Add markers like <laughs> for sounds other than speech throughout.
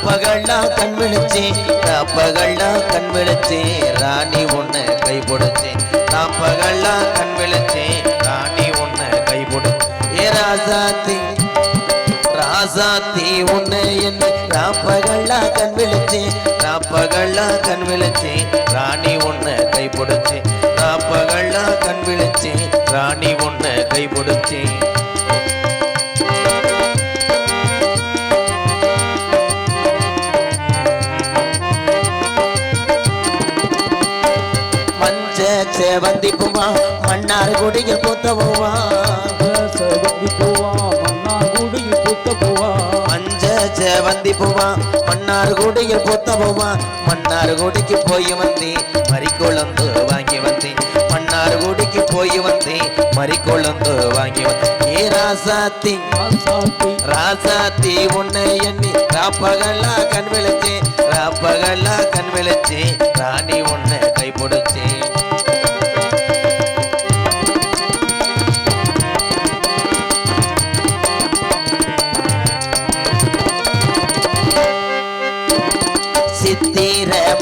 ராப்பகல்லாம் கண் விழிச்சேன் ராப்பகல்லாம் கண் விழிச்சேன் ராணி உன்னை கை பிடிச்சேன் ராப்பகல்லாம் கண் விழிச்சேன் ராணி உன்னை கை பிடிச்சேன் ஏ ராசாத்தி ராசாத்தி உன்னை என்ன? ராப்பகல்லா கண் விழிச்சேன் ராப்பகல்லா கண் விழிச்சேன் ராணி உன்னை கை பிடிச்சேன் ராப்பகல்லா கண் விழிச்சேன் ராணி உன்னை கை பிடிச்சேன் மன்னார் பூத்த பூத்தவுவா செவந்தி பூவா மன்னார்குடியில் பூத்த பூவா மஞ்ச செவந்தி பூவா மன்னார் குடியில் பூத்தவுவா மன்னார் குடிக்கு போய் வந்தி மறிக்குழந்து வாங்கி வந்தி. மன்னார் குடிக்கு போய் வந்தி மறிக்குழந்து வாங்கி வந்தி. ஏ ராசாத்தி ராசாத்தி ராசாத்தி உன்னை எண்ணி ராப்பகல்லா கண் விழிச்சேன் ராப்பகல்லா கண் விழிச்சேன் ராணி உன்னை கை பிடிச்சேன்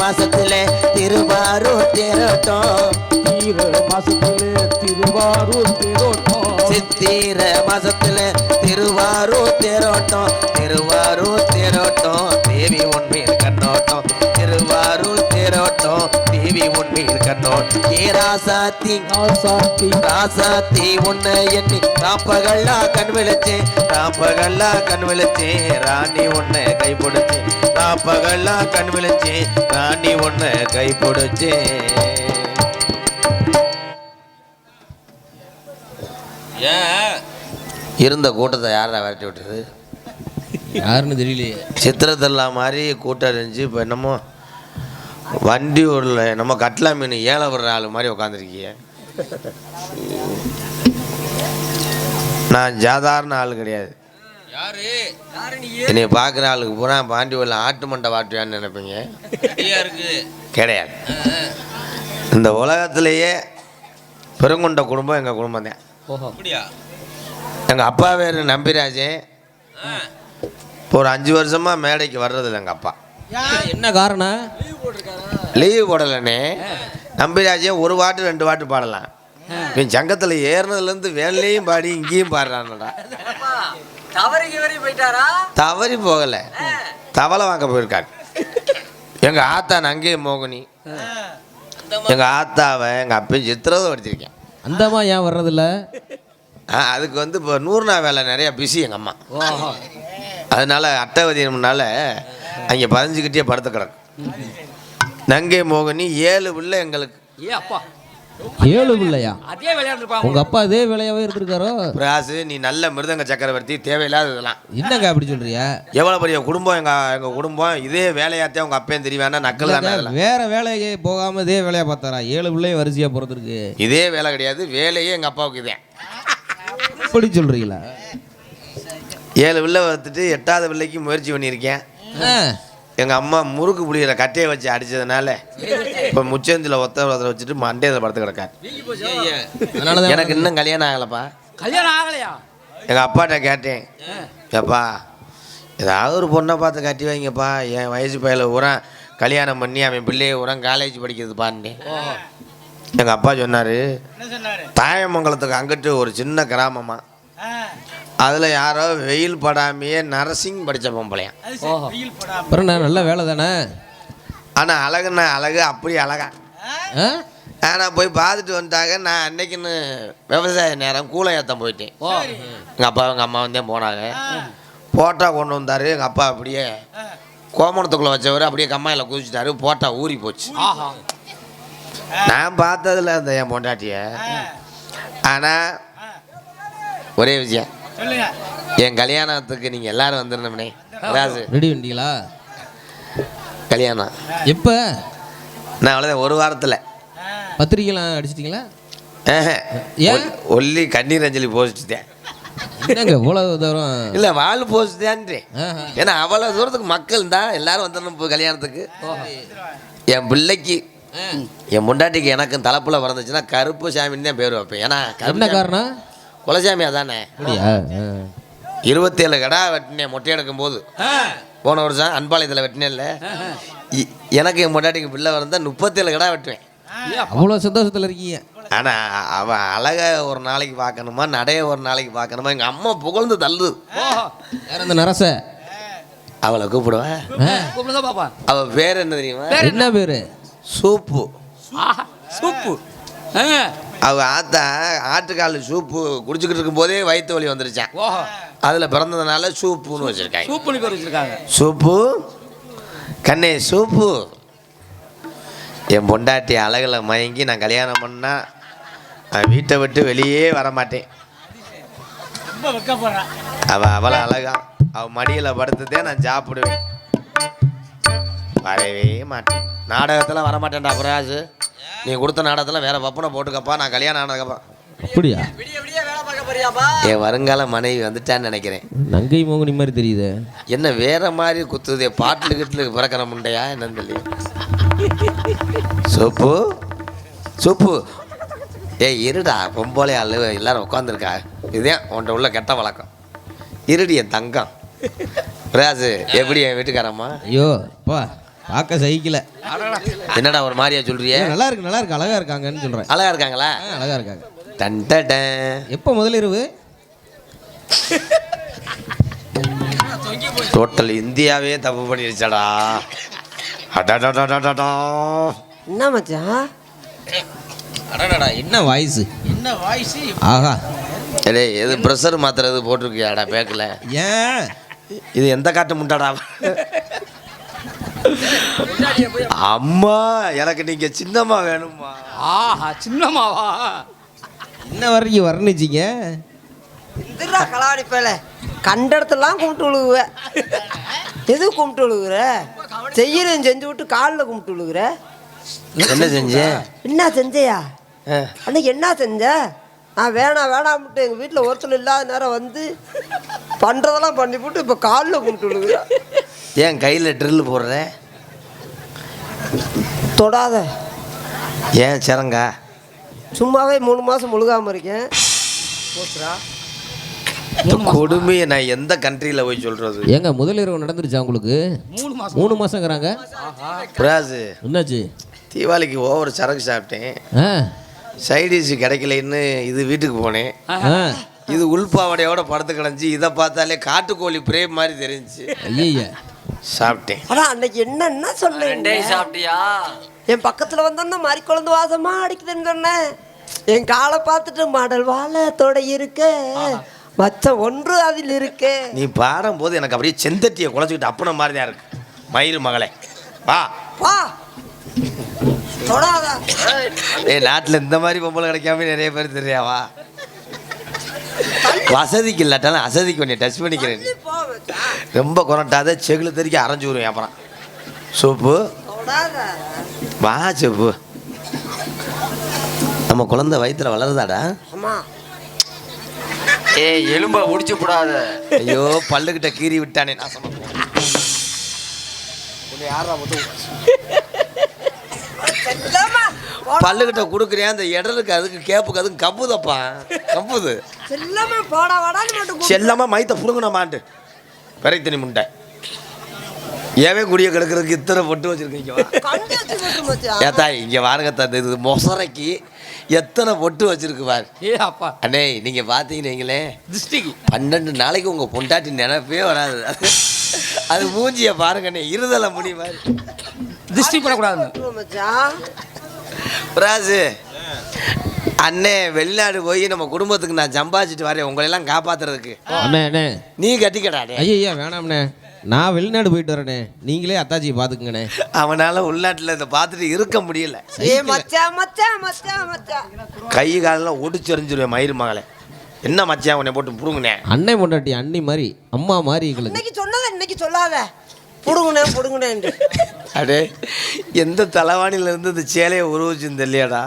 மாசத்துல திருவாரூர் தேரோட்டம். தீர மாசத்திலே திருவாரூர் தேரோட்டம். சித்திர மாசத்துல திருவாரூர் தேரோட்டம் திருவாரூர் தேரோட்டம். தேவி தேவி உண்மையில் கண்ணோட்டம் ஏ ராசாத்தி ராசாத்தி. ராசாத்தி உன்னை எண்ணி ராப்பகல்லா கண் விழிச்சேன் ராப்பகல்லா கண் விழிச்சேன் ராணி உன்னை கை ராப்பகல்லா கண் விழிச்சேன் ராணி உன்னை கை பிடிச்சேன் ஏன்? இருந்த கூட்டத்தை யாரா விரட்டி விட்டது? யாருன்னு தெரியலையே. சித்திரத்தல்லா மாதிரி கூட்டம் இருந்துச்சு இப்போ என்னமோ வண்டி ஊரில் என்னமோ கட்லா மீன் ஏழை விடுற ஆள் மாதிரி உட்காந்துருக்கீங்க நான் சாதாரண ஆள் கிடையாது. யாரு? யாரு நீ என்னை பார்க்குற ஆளுக்கு பூரா பாண்டி ஊரில் ஆட்டு மண்டை வாட்டுவான்னு நினைப்பீங்க. கிடையாது. இந்த உலகத்திலேயே பெருங்கொண்ட குடும்பம் எங்கள் குடும்பம் தான் எங்கள் அப்பா பேர். இப்போ ஒரு அஞ்சு வருஷமாக மேடைக்கு வர்றதில்ல எங்கள் அப்பா. என்ன காரணம்? லீவு போடலண்ணே. நம்பிராஜே ஒரு பாட்டு ரெண்டு பாட்டு பாடலாம். இவன் சங்கத்தில் ஏறினதுலேருந்து வேலையும் பாடி இங்கேயும் பாடுறான்டா. தவறி கிவறி போயிட்டாரா? தவறி போகலை. தவளை வாங்க போயிருக்காரு. எங்கள் ஆத்தா நங்கே மோகினி. எங்கள் ஆத்தாவை எங்கள் அப்பையும் சித்திரதை படுத்திருக்கேன் அந்தமா ஏன் வர்றதில்ல? ஆ, அதுக்கு வந்து இப்போ நூறு நாள் வேலை நிறையா பிஸி எங்கள் அம்மா. அதனால அட்டவதியம்னால அங்கே பதிஞ்சுக்கிட்டே படுத்து கிடக்கும் நங்கை மோகினி ஏழு பிள்ளை எங்களுக்கு. ஏ அப்பா. ஏழு பிள்ளையா அதே விளையாண்டுருப்பாங்க. உங்க அப்பா இதே வேலையாவே இருந்திருக்காரோ? பிராசு நீ நல்ல மிருதங்க சக்கரவர்த்தி தேவையில்லாததெல்லாம். என்னங்க அப்படி சொல்றிய எவ்வளோ பெரிய குடும்பம் எங்கள் எங்கள் குடும்பம்? இதே வேலையாத்தே உங்கள் அப்பையும் தெரியவேனா நக்கல் தானே வேற வேலைக்கு போகாம இதே வேலையா பார்த்தாரா? ஏழு பிள்ளைய வரிசையா பிறந்திருக்கு இதே வேலை கிடையாது வேலையே எங்கள் அப்பாவுக்கு இதே. இப்படி சொல்றீங்களா? ஏழு பிள்ளை வளர்த்துட்டு எட்டாவது பிள்ளைக்கு முயற்சி பண்ணியிருக்கேன். எங்கள் அம்மா முறுக்கு புளியிற கட்டையை வச்சு அடிச்சதுனால இப்போ முச்சந்தில் ஒத்த ஒருத்தரை வச்சுட்டு மண்டையில் படுத்து கிடக்காரு. எனக்கு இன்னும் கல்யாணம் ஆகலப்பா. கல்யாணம் ஆகலையா? எங்கள் அப்பாட்ட கேட்டேன். ஏப்பா ஏதாவது ஒரு பொண்ணை பார்த்து கட்டி வைங்கப்பா. என் வயசு பையில உரம் கல்யாணம் பண்ணி அவன் பிள்ளைய உரம் காலேஜ் படிக்கிறதுப்பான்னு. எங்கள் அப்பா சொன்னார் தாயமங்கலத்துக்கு அங்கிட்டு ஒரு சின்ன கிராமமா. அதில் யாரோ வெயில் படாமையே நரசிங் படித்த பொம்பளையான். அப்புறம் நான் நல்ல வேலை தானே? ஆனால் அழகுன்னா அழகு அப்படி அழகா. ஆ? ஆனால் போய் பார்த்துட்டு வந்துட்டாங்க நான் அன்னைக்குன்னு விவசாய நேரம் கூலை ஏற்றம் போயிட்டேன். எங்கள் அப்பா எங்கள் அம்மா வந்தே போனாங்க. போட்டா கொண்டு வந்தார் எங்கள் அப்பா அப்படியே கோமணத்துக்குள்ளே வச்சவர் அப்படியே கம்மாயில் குதிச்சிட்டாரு போட்டா ஊறி போச்சு. ஆஹா. நான் பார்த்ததில்ல அந்த என் பொண்டாட்டிய. ஆனால் ஒரே விஷயம் என் கல்யாணத்துக்கு நீங்கள் எல்லாரும் வந்துடணும்னே ராசு ரெடி பண்ணிட்டீங்களா? கல்யாணம். எப்ப? நான் அவ்வளோதான் ஒரு வாரத்தில். பத்திரிக்கைலாம் அடிச்சிட்டீங்களா? ஏன்? ஒல்லி கண்ணீர் அஞ்சலி போச்சுட்டேன் என்னங்க இவ்வளவு தூரம்? இல்லை வாழ் போச்சுட்டேன்றேன் ஆஹா. ஏன்னா அவ்வளோ தூரத்துக்கு மக்கள் தான் எல்லாரும் வந்துடணும் இப்போ கல்யாணத்துக்கு. என் பிள்ளைக்கு என் முண்டாட்டிக்கு எனக்கும் தலைப்புல பிறந்துச்சுன்னா கருப்பு சாமின்னு தான் பேர் வைப்பேன். ஏன்னா என்ன காரணம்? குலசாமி அதானே அப்படியா? ஆ. இருபத்தேழு கடா வெட்டினேன் மொட்டை எடுக்கும் போது போன வருஷம் அன்பாளையத்தில் வெட்டினேன்ல. இ- எனக்கு என் பொண்டாட்டிக்கு பிள்ளை வந்தா முப்பத்தேழு கடை வெட்டுவேன். அவ்வளோ சந்தோஷத்தில் இருக்கீங்க. ஆனால் அவன் அழக ஒரு நாளைக்கு பார்க்கணுமா நடைய ஒரு நாளைக்கு பார்க்கணுமா எங்கள் அம்மா புகழ்ந்து தள்ளுது. இந்த நரச? அவளை கூப்பிடுவேன் கூப்பிடுங்க பாப்பா? அவள் பேர் என்ன தெரியுமா? என்ன? பேரு? சூப்பு. சூப்பு. அவ ஆத்தா ஆட்டுக்கால் சூப்பு குடிச்சுக்கிட்டு இருக்கும்போதே வயிற்று வலி வந்துருச்சான் அதில் பிறந்ததுனால சூப்புன்னு வச்சுருக்காங்க. சூப்புன்னு பேர் வச்சிருக்காங்க. சூப்பு? கண்ணே சூப்பு. என் பொண்டாட்டி அழகில் மயங்கி நான் கல்யாணம் பண்ணா நான் வீட்டை விட்டு வெளியே வர மாட்டேன் அவள் அவளை அழகா. அவள் மடியில் படுத்துதே நான் சாப்பிடுவேன். வரவே மாட்டேன். நாடகத்தில் வரமாட்டேன்டா பிரகாஷ் நீ கொடுத்த நாடகத்தில் வேற பப்பனை போட்டுக்கப்பா நான் கல்யாணம் ஆனதுக்கப்பா. அப்படியா? என் வருங்கால மனைவி வந்துட்டான்னு நினைக்கிறேன். நங்கை மோகினி மாதிரி தெரியுதே. என்ன வேற மாதிரி குத்துதே பாட்டில் கிட்டில் பிறக்கிற முண்டையா என்னன்னு சொல்லி சூப்பு சூப்பு. ஏய் இருடா பொம்போலே ஆளு எல்லாரும் உட்காந்துருக்கா இதுதான் உன்ட்ட உள்ள கெட்ட வழக்கம். இருடி என் தங்கம். ராஜு எப்படி என் வீட்டுக்காரம்மா? ஐயோ அப்பா பார்க்க சகிக்கல. என்னடா ஒரு மாதிரியா சொல்றியே? நல்லா இருக்கு நல்லா இருக்கு. அழகா இருக்காங்கன்னு சொல்றேன். அழகா இருக்காங்களா? அழகா இருக்காங்க. டன் டன். எப்போ முதலிரவு டோட்டல் இந்தியாவே தப்பு பண்ணிருச்சடா. அடடடடடடா. என்ன மச்சான் அடடடா என்ன வாய்ஸ் என்ன வாய்ஸ் ஆஹா. டேய் எது ப்ரெஷர் மாத்திரை எது போட்டிருக்கியாடா பேக்கில்? ஏன்? இது எந்த காட்டு முட்டாடா? அம்மா எனக்கு நீங்க சின்னம்மா வேணும்மா. ஆஹா சின்னமாவா என்ன வரைக்கும் வர்ணிச்சிங்க? இந்திரா கலாடி பேல. கண்ட இடத்துலாம் கும்பிட்டு விழுகுவ எது கும்பிட்டு விழுகுற? செய்யறேன் செஞ்சு விட்டு காலில் கும்பிட்டு விழுகுற. என்ன செஞ்சேன் என்ன செஞ்சையா? அன்னைக்கு என்ன செஞ்ச? நான் வேணாம் வேணாம்ட்டு எங்கள் வீட்டில் ஒருத்தர் இல்லாத நேரம் வந்து பண்ணுறதெல்லாம் பண்ணி போட்டு இப்போ காலில் கும்பிட்டு விழுகுற. ஏன் கையில் ட்ரில் போடுறேன் தொடாத. ஏன் சிறங்கா சும்மாவே மூணு மாதம் முழுகாமல் இருக்கேன். இந்த கொடுமையை நான் எந்த கண்ட்ரியில் போய் சொல்றது? ஏங்க முதலிரவு நடந்துருச்சா உங்களுக்கு? மூணு மாசம்? மூணு மாசங்கிறாங்க? பிராசு. என்னாச்சு? தீபாவளிக்கு ஓவர் சரக்கு சாப்பிட்டேன். ஆ. சைடிஷ் கிடைக்கலன்னு இது வீட்டுக்கு போனேன். ஆ. இது உள்பாவடையோட படுத்து கிடந்துச்சு இதை பார்த்தாலே காட்டுக்கோழி பிரேம் மாதிரி தெரிஞ்சுச்சு. ஐய சாப்பிட்டேன். ஆனால் அன்னைக்கு என்னென்ன ரெண்டே சாப்பிட்டியா? என் பக்கத்தில் வந்தோன்னா மாதிரி குழந்தை வாசமா அடிக்குதுன்னு சொன்னேன். என் காலை பார்த்துட்டு மாடல் வாழத்தோட இருக்க மச்சம் ஒன்று அதில் இருக்கு. நீ பாடும்போது எனக்கு அப்படியே செந்தட்டியை குழச்சிக்கிட்டு அப்பன மாதிரி தான் இருக்கு. மயில் மகளே வா. வா. தொடாத. ஏய் நாட்டில் இந்த மாதிரி பொம்பளை கிடைக்காம நிறைய பேர் தெரியாவா வசதிக்கு இல்லாட்டாலும் அசதிக்கு கொஞ்சம் டச் பண்ணிக்கிறேன். ரொம்ப குறட்டாத செகுல தெறிக்க அரைஞ்சு விடுவேன் அப்புறம். சூப்பு? தொடாத. வா சூப்பு. நம்ம குழந்தை வயித்துல வளருதாடா? ஏய் எலும்ப உடிச்சு கூடாத ஐயோ பல்லுக்கிட்ட கீறி விட்டானே நான் சொன்ன <laughs> செல்லம்மா. போடா. பல்லுக்கிட்ட கொடுக்குறேன் அந்த இடலுக்கு அதுக்கு கேப்புக்கு அதுக்கு கம்புதப்பா கம்புது செல்லம்மா போடா வாடான்னு மட்டும் கூப்பிடு. செல்லமா மைத்த பெரைத்தனி முண்டை. ஏவே குடிய கிடக்கிறதுக்கு இத்தனை பொட்டு வச்சிருக்கீங்க ஏத்தா இங்க பாருங்க தந்து இது மொசரைக்கு எத்தனை பொட்டு வச்சிருக்கு பாரு. ஏ அப்பா. அண்ணே நீங்க பாத்தீங்கன்னு வைங்களேன் திருஷ்டிக்கு. பன்னெண்டு நாளைக்கு உங்க பொண்டாட்டி நினைப்பே வராது. அது மூஞ்சிய பாருங்கண்ணே இருதலை முடி மாதிரி. திருஷ்டி பண்ணக்கூடாது பிராசு அண்ணே வெளிநாடு போய் நம்ம குடும்பத்துக்கு நான் சம்பாதிச்சிட்டு வரேன். உங்களெல்லாம் காப்பாத்துறதுக்கு. அண்ணே அண்ணே. நீ கட்டிக்கடாடே ஐயா வேணாம்ண்ணே. நான் வெளிநாடு போயிட்டு வரேனே நீங்களே அத்தாச்சியை பார்த்துக்குங்கண்ணே. அவனால உள்நாட்டில் இதை பார்த்துட்டு இருக்க முடியல. ஏ மச்சான் மச்சான் மச்சான் மச்சான் கை காலெல்லாம் ஒடிச்செறிஞ்சிருவேன் மயிர் மகளே. என்ன மச்சான் உன்னை போட்டு புடுங்கினே? அன்னை பொண்டாட்டி அண்ணி மாதிரி அம்மா மாதிரி எங்களுக்கு. இன்னைக்கு சொன்னதை இன்னைக்கு சொல்லாத. புடுங்குனே புடுங்குனேன்ட்டு அடே எந்த தலைவாணில இருந்து இந்த சேலையை உருவச்சுன்னு தெரியலடா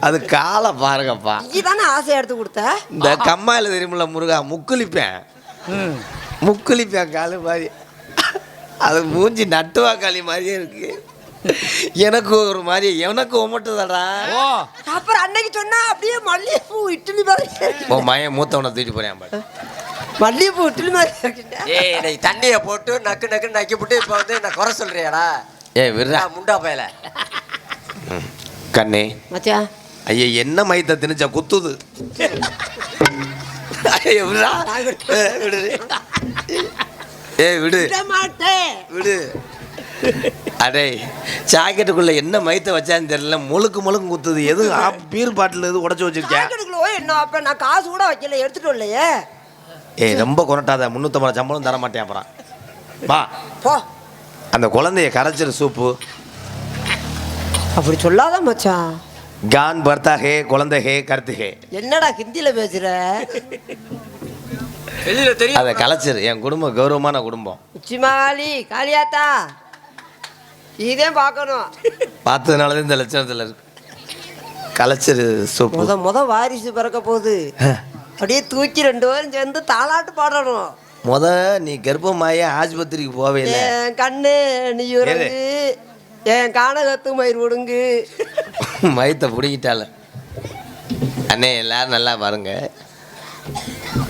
அது காலை பாருங்கப்பா. நீ தானே ஆசையை எடுத்து கொடுத்த? இந்த கம்மாயில தெரியுமில்ல முருகா முக்குளிப்பேன். முக்குளிப்பேன் காலு மாதிரி. அது மூஞ்சி நட்டுவா களி மாதிரியே இருக்கு. எனக்கு ஒரு மாதிரி எனக்கு ஒமட்டுதாடா. ஓ. அப்புறம் அன்னைக்கு சொன்னா அப்படியே மல்லிகைப்பூ இட்லி மாதிரி. உன் மயன் மூத்தவனை தூக்கிட்டு போறேன் பாரு. மல்லிகைப்பூ விட்டுல மாதிரி. ஏய் நீ தண்ணிய போட்டு நக்கு நக்கு நக்கி போட்டு இப்போ வந்து நான் குறை சொல்றியாடா? ஏ விடுறா. நான் முண்டா பயல. கண்ணே. மச்சான் ஐயா என்ன மயத்தை திணிச்சா குத்துது? ஏ, விடு. ஏ விடு. விட. அடே ஜாக்கெட்டுக்குள்ள என்ன மயத்தை வச்சான்னு தெரியல. முழுக்கு முழுக்கு குத்துது. எது பீர் பாட்டில் எது உடச்சி வச்சிருக்கேன் என்ன அப்ப நான் காசு கூட வைக்கல. எடுத்துட்டு வரலையே. ஏய் ரொம்ப கொரட்டாத முந்நூற்றம்பது சம்பளம் தர மாட்டேன் அப்புறம். வா. போ. அந்த குழந்தைய கரைச்சிரு சூப்பு. அப்படி சொல்லாத மச்சான். கான் பர்த்தா ஹே குழந்தை ஹே கருத்து ஹே. என்னடா ஹிந்தியில பேசுற? வெளியில தெரியும் அதை கலைச்சிரு. என் குடும்பம் கௌரவமான குடும்பம். உச்சிமாலி காளியாத்தா. இதே பார்க்கணும். பார்த்ததுனால தான் இந்த லட்சணத்தில் இருக்கு. கலைச்சிரு சூப்பு. முத முத வாரிசு பிறக்க போகுது. அப்படியே தூக்கி ரெண்டு பேரும் சேர்ந்து தாலாட்டு பாடணும் முத நீ கர்ப்பமாயே ஆஸ்பத்திரிக்கு போவே இல்லை என் கண்ணு நீ உறங்கு என் கானகத்து மயிர் ஒடுங்கு. மயத்தை பிடிக்கிட்டால அண்ணே எல்லாரும் நல்லா பாருங்க.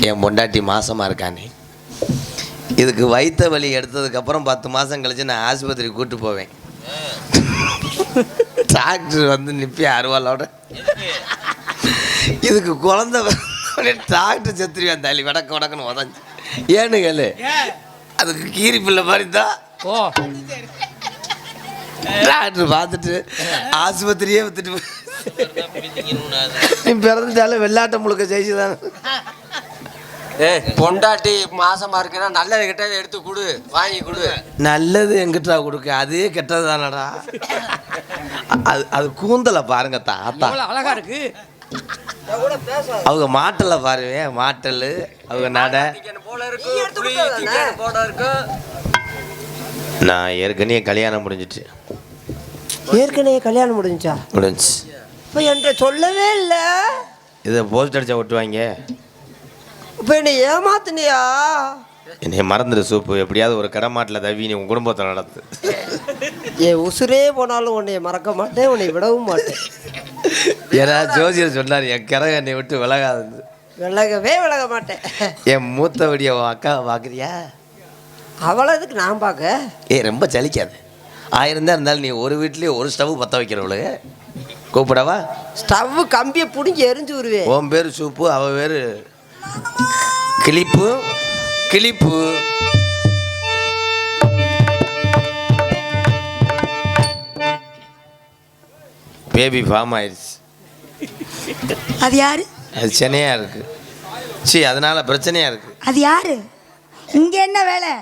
என் பொண்டாட்டி மாசமா இருக்கானே. இதுக்கு வைத்த வலி எடுத்ததுக்கப்புறம் பத்து மாதம் கழிச்சு நான் ஆஸ்பத்திரி கூட்டு போவேன். <laughs> டாக்டர் வந்து நிப்பி அருவாலோட இதுக்கு குழந்தை பிறந்தவுடனே டாக்டர் செத்துருவேன் தள்ளி வடக்கு வடக்குன்னு உதஞ்சு. ஏன்னு கேளு. அதுக்கு கீரி பிள்ளை மாதிரி தான் ஓ. டாக்டர் பார்த்துட்டு ஆஸ்பத்திரியே வித்துட்டு நீ <laughs> பிறந்துட்டாலும் வெள்ளாட்டம் முழுக்க ஜெயிச்சுதான் ஏய் பொண்டாட்டி மாசமா இருக்குன்னா நல்லது கிட்ட எடுத்து கொடு வாங்கி கொடு. நல்லது எங்கிட்டா கொடுக்க? அதே கெட்டது தானடா. அது அது கூந்தலை பாருங்க தாத்தா. அழகா இருக்கு. அவங்க மாட்டலை பாருங்க மாட்டல் அவங்க நடை. நான் ஏற்கனவே கல்யாணம் முடிஞ்சிட்டு ஏற்கனவே கல்யாணம் முடிஞ்சா முடிஞ்சுச்சு. இப்போ என்கிட்ட சொல்லவே இல்லை. இதை போஸ்ட் அடிச்சா ஒட்டுவாங்க. இப்போ என்னை ஏமாத்துனியா? என்னை மறந்துடு சூப்பு. எப்படியாவது ஒரு கடை மாட்டில் தவி நீ உன் குடும்பத்தை நடத்து. என் உசுரே போனாலும் உன்னை மறக்க மாட்டேன் உன்னை விடவும் மாட்டேன். ஏன்னா ஜோசியர் சொன்னார் என் கரக என்னை விட்டு விலகாது விலகவே விலக மாட்டேன். என் மூத்த வடிய உன் அக்காவை பார்க்குறியா அவளை எதுக்கு நான் பார்க்க ஏய் ரொம்ப சலிக்காது ஆயிரம் தான் இருந்தாலும் நீ ஒரு வீட்லேயே ஒரு ஸ்டவ் பற்ற வைக்கிறவளுக்கு கூப்பிடவா? ஸ்டவ் கம்பியை பிடிங்கி எரிஞ்சு விடுவேன். உன் பேர் சூப்பு அவ பேர் கிளிப்பு கிளிப்பு. பேபி ஃபார்ம் ஆயிடுச்சு. அது யாரு? அது சென்னையாக இருக்கு. சி அதனால பிரச்சனையாக இருக்கு. அது யாரு? இங்க என்ன வேலை?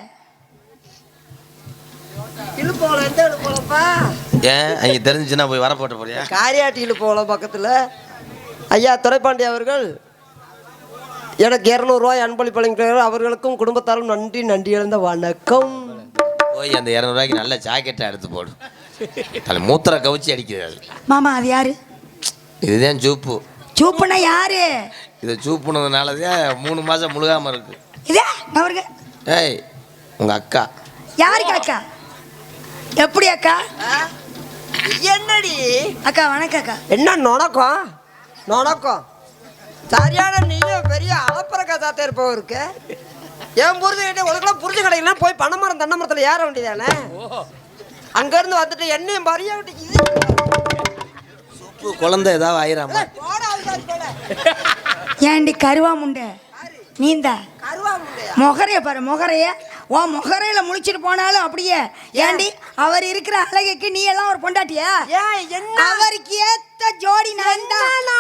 இழுப்போல எந்த இழுப்போலப்பா? ஏன்? அங்கே தெரிஞ்சுச்சுன்னா போய் வர போட்ட போறியா? காரியாட்டி இழுப்போல பக்கத்தில். ஐயா துரைப்பாண்டி அவர்கள் எனக்கு இரநூறுவாய் அன்பளிப்பு வழங்குகிறார்கள் அவர்களுக்கும் குடும்பத்தாரும் நன்றி நன்றி இழந்த வணக்கம். போய் அந்த இரநூறுவாய்க்கு நல்ல ஜாக்கெட்டை எடுத்து போடு. அதில் மூத்திர கவுச்சி அடிக்குது அது. மாமா அது யாரு? இதுதான் சூப்பு. சூப்புனா யாரு? இதை சூப்புனதுனால தான் மூணு மாதம் முழுகாமல் இருக்கு. இதே அவருங்க ஏய் உங்கள் அக்கா. யாருக்கு அக்கா? எப்படி அக்கா? என்னடி? அக்கா வணக்கம் அக்கா. என்ன நொணக்கம்? நொணக்கம். சரியான நீயும் பெரிய அளப்பற கதாத்த இருப்பவ இருக்கு. என் புரிஞ்சுக்கிட்டே உனக்குலாம் புரிஞ்சு கிடைக்கலாம் போய் பனைமரம் தென்னை மரத்தில் ஏற வேண்டியதானே? அங்கேருந்து வந்துட்டு என்னையும் பறிய விட்டுக்குது குழந்தை ஏதாவது ஆயிராமா. ஏண்டி கருவா முண்டை? நீந்தா? கருவா முண்டையா? முகரைய பாரு முகரைய. உன் முகரையில முழிச்சிட்டு போனாலும் அப்படியே. ஏண்டி அவர் இருக்கிற அழகுக்கு நீ எல்லாம் ஒரு பொண்டாட்டியா? ஏன்? என்ன? அவருக்கு ஏத்த ஜோடி நான்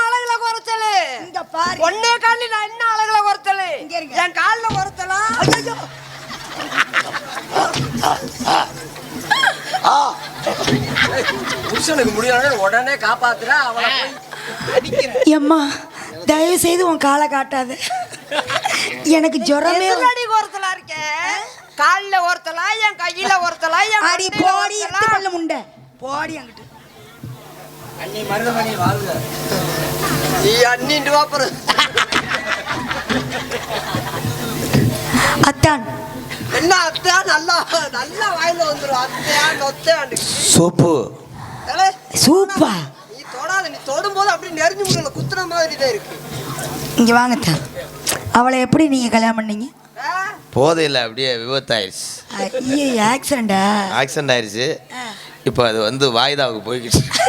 அழகுல குறைச்சலு? இங்க பாரு. ஒன்னே காலில் நான் என்ன அழகுல குறைச்சலு. என் காலில் குறைச்சலா? <laughs> புருஷனுக்கு முடியலன்னு உடனே காப்பாத்துற அவளை போய் எம்மா தயவு செய்து உன் காலை காட்டாத. எனக்கு ஜுரமே குறைச்சலா இருக்கேன் காலில் ஒருத்தலா என் கையில ஒருத்தலா என் அடி போடி ஒருத்தலா? கொள்ள முண்டை. போடி அங்கிட்டு. நீ அண்ணிட்டு வாப்புறது அத்தான் என்ன அத்தையா? நல்லா நல்லா வாயில வந்துடும் அத்தையா நொத்தையாண்டு சூப்பு. ஏலே, சூப்பா? நீ தொடாத. நீ தொடும்போது அப்படியே நெறிஞ்சு முடியல. குத்துற மாதிரி தான் இருக்கு. இங்க வாங்க அவளை எப்படி நீங்க கல்யாணம் பண்ணீங்க? போதையில் அப்படியே விபத்தாயிருச்சு. ஐயே ஆக்சிடென்டா ஆக்சிடென்ட் ஆயிடுச்சு இப்போ அது வந்து வாய்தாவுக்கு போய்கிட்டு இருக்கு.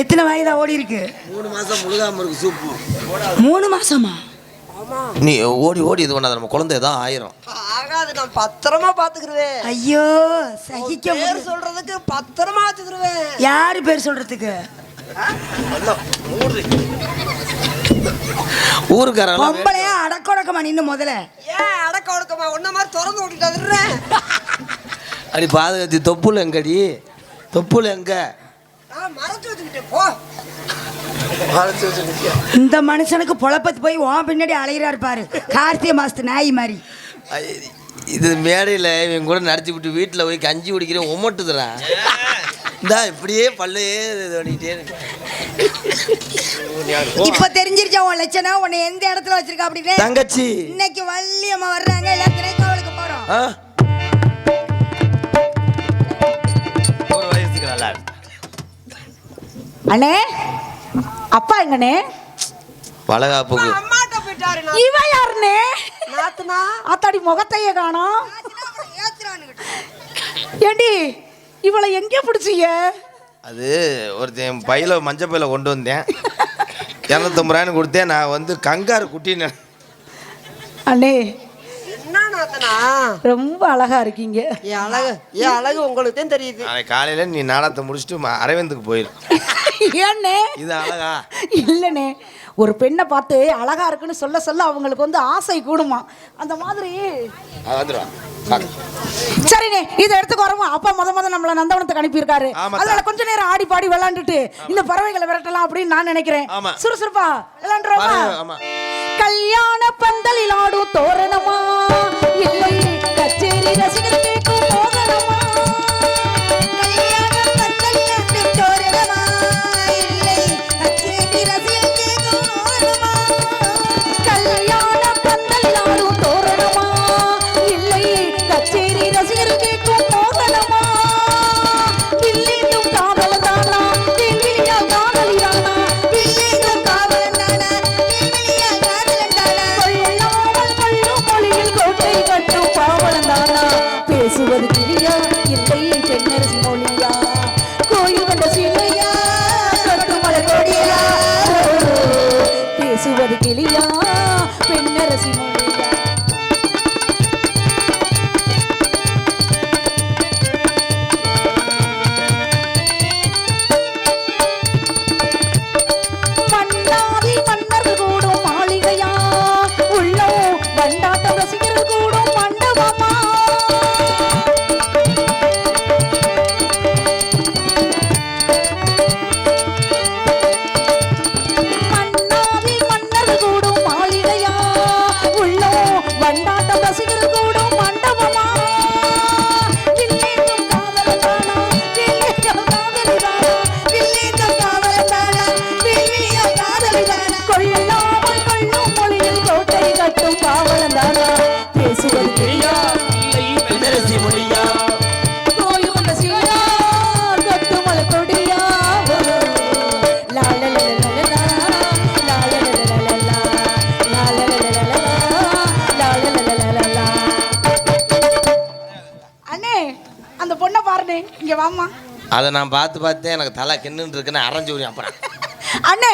எத்தனை வயதா ஓடி இருக்கு மூணு மாதம் முழுகாமல் இருக்கு சூப்பு. மூணு மாசமா? நீ ஓடி ஓடி இது பண்ணாத நம்ம குழந்தை தான் ஆயிரும். ஆகாது நான் பத்திரமா பாத்துக்கிருவேன். ஐயோ சகிக்க பேர். சொல்றதுக்கு பத்திரமா வச்சுக்கிருவேன். யாரு பேர் சொல்றதுக்கு? ஊருக்காரெல்லாம் பொம்பளையா அடக்கொடக்கமா நின்னு முதல்ல. ஏன் அடக்க ஒடுக்கமா ஒன்ன மாதிரி திறந்து விட்டுட்டு அடி பாதுகாத்தி தொப்புல எங்கடி? தொப்புல எங்க? நான் மறைச்சு வச்சுக்கிட்டேன் போ? இந்த மனுஷனுக்கு பொழப்பத்து போய் உன் பின்னாடி அலையிறாரு பாரு. கார்த்திகை மாசத்து நாய் மாதிரி. இது மேடையில் இவன் கூட நடிச்சு விட்டு வீட்டில் போய் கஞ்சி குடிக்கிறேன் உமட்டுதுடா இந்தா இப்படியே பல்லையே இருக்கு. இப்ப தெரிஞ்சிருச்சா உன் லட்சணம்? உன்னை எந்த இடத்துல வச்சிருக்கா அப்படின்னு? தங்கச்சி. இன்னைக்கு வள்ளியம்மா வர்றாங்க எல்லாம் திரைக்காவலுக்கு போறோம். ஆ? ஒரு வயசுக்கு நல்லா இருக்கு. அண்ணே? அப்பா எங்கண்ணே? வளகாப்புக்கு அம்மாட்ட போயிட்டாரு இவ யாருண்ணே? நாத்துனா ஆத்தாடி முகத்தையே காணோம். ஏண்டி இவளை எங்கே பிடிச்சீங்க? அது ஒருத்தன் பையில மஞ்சள் பையில கொண்டு வந்தேன். இரநூத்தம்பது ரூபாய்னு கொடுத்தேன். நான் வந்து கங்காரு குட்டின்னு. அண்ணே என்ன நாத்தனா ரொம்ப அழகா இருக்கீங்க. என் அழகு என் அழகு உங்களுக்கு தான் தெரியுது காலையில் நீ நாடகத்தை முடிச்சுட்டு ம- அரவிந்துக்கு போயிரு. ஏண்ணே இது அழகா? இல்லைண்ணே ஒரு பெண்ணை பார்த்து அழகா இருக்குன்னு சொல்ல சொல்ல அவங்களுக்கு வந்து ஆசை கூடுமா? அந்த மாதிரி. சரிண்ணே இதை எடுத்துக்கு வரமா அப்பா முத முத நம்மள நந்தவனத்துக்கு அனுப்பியிருக்காரு. அதனால கொஞ்ச நேரம் ஆடி பாடி விளையாண்டுட்டு இந்த பறவைகளை விரட்டலாம் அப்படின்னு நான் நினைக்கிறேன். சுறுசுறுப்பா ஆமா. கல்யாண பந்தலில் ஆடும் தோரணமா? இல்லை கச்சேரி ரசிகர் அதை நான் பார்த்து பார்த்தே எனக்கு தலை கிண்ணுன்னு இருக்குன்னு அரைஞ்சு விடுவேன் அப்புறம். அண்ணே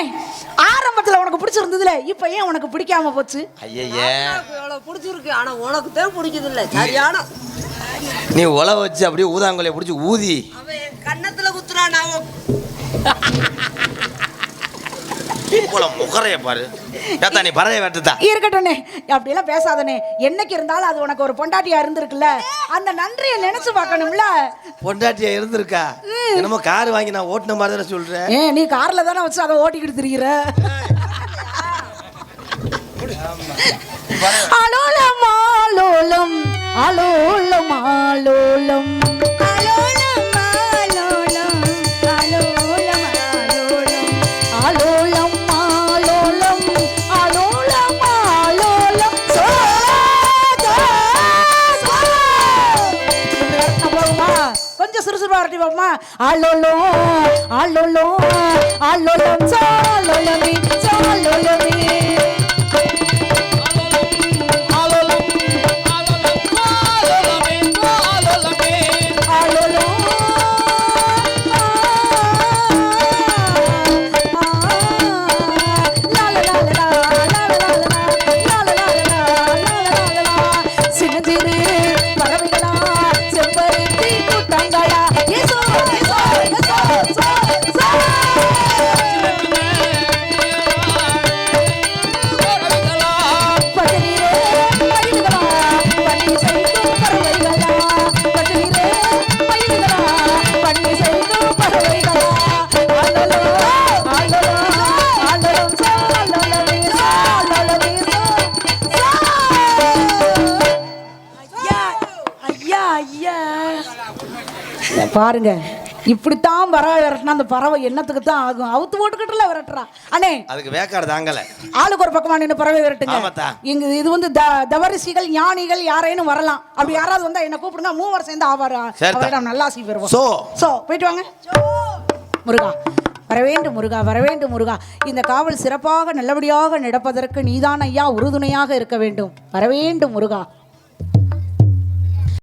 ஆரம்பத்துல உனக்கு பிடிச்சிருந்ததுல இப்ப ஏன் உனக்கு பிடிக்காம போச்சு? ஐயய்யே இவ்வளவு பிடிச்சிருக்கு ஆனா உனக்கு தான் பிடிக்குது இல்ல சரியான நீ உழ வச்சு அப்படியே ஊதாங்கொலையை பிடிச்சி ஊதி. அவன் என் கன்னத்துல குத்துறான் நான் போல முகரைய பாரு. ஏத்தா நீ பறவை வெட்டுதா? இருக்கட்டும்ண்ணே அப்படியெல்லாம் பேசாதண்ணே என்னைக்கு இருந்தாலும் அது உனக்கு ஒரு பொண்டாட்டியா இருந்திருக்குல்ல. அந்த நன்றியை நினைச்சு பார்க்கணும்ல. பொண்டாட்டியா இருந்திருக்கா? என்னமோ கார் வாங்கி நான் ஓட்டின மாதிரி தானே சொல்றேன் ஏன் நீ கார்ல தானே வச்சு அதை ஓட்டிக்கிட்டு திரிகிற அலோலம் ஆலோலம் அலோலம் ஆலோலம் சுறுசுறுப்பா வரட்டி போகுமா ஆலோலோ ஆலோலோ ஆலோலம் பாருங்க. இப்படித்தான் பறவை விரட்டினா அந்த பறவை என்னத்துக்கு தான் ஆகும்? அவுத்து போட்டுக்கிட்டுல விரட்டுறா. அண்ணே அதுக்கு வேக்காடு தாங்கல. ஆளுக்கு ஒரு பக்கமா நின்று பறவை விரட்டுங்க. இங்க இது வந்து தவரிசிகள் ஞானிகள் யாரேனும் வரலாம். அப்படி யாராவது வந்தா என்ன கூப்பிடுங்க மூவர் சேர்ந்து ஆவார். அவரிடம் நல்லாசி பெறுவோம். சோ. சோ போயிட்டு வாங்க. முருகா வரவேண்டும் முருகா வரவேண்டும் முருகா. இந்த காவல் சிறப்பாக நல்லபடியாக நடப்பதற்கு நீதான் ஐயா உறுதுணையாக இருக்க வேண்டும். வரவேண்டும் முருகா.